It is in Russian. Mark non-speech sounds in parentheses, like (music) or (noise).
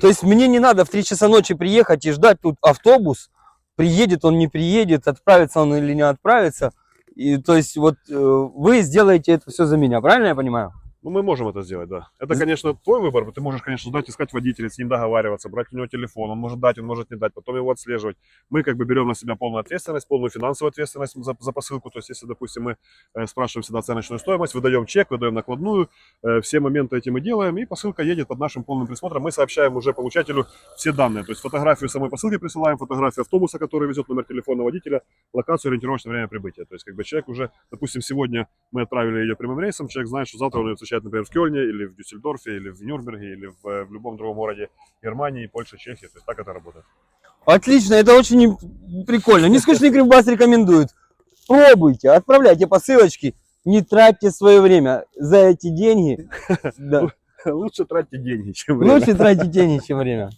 То есть мне не надо в 3 часа ночи приехать и ждать тут автобус, приедет он, не приедет, отправится он или не отправится. И, то есть вот э, вы сделаете это все за меня, правильно я понимаю? Ну, мы можем это сделать, да. Это, конечно, твой выбор. Ты можешь, конечно, ждать, искать водителя, с ним договариваться, брать у него телефон. Он может дать, он может не дать, потом его отслеживать. Мы как бы берем на себя полную ответственность, полную финансовую ответственность за, за посылку. То есть, если, допустим, мы э, спрашиваем всегда оценочную стоимость, выдаем чек, выдаем накладную, э, все моменты эти мы делаем, и посылка едет под нашим полным присмотром. Мы сообщаем уже получателю все данные. То есть, фотографию самой посылки присылаем, фотографию автобуса, который везет номер телефона водителя, локацию, ориентировочное время прибытия. То есть, как бы человек уже, допустим, сегодня мы отправили ее прямым рейсом, человек знает, что завтра он ее встречает, например, в Кёльне, или в Дюссельдорфе, или в Нюрнберге, или в, э, в любом другом городе Германии, Польши, Чехии. То есть так это работает. Отлично, это очень прикольно. Нескучный грибас рекомендует. Пробуйте, отправляйте посылочки, не тратьте свое время за эти деньги. (laughs) Лучше тратьте деньги, чем время. Лучше тратить деньги, чем время.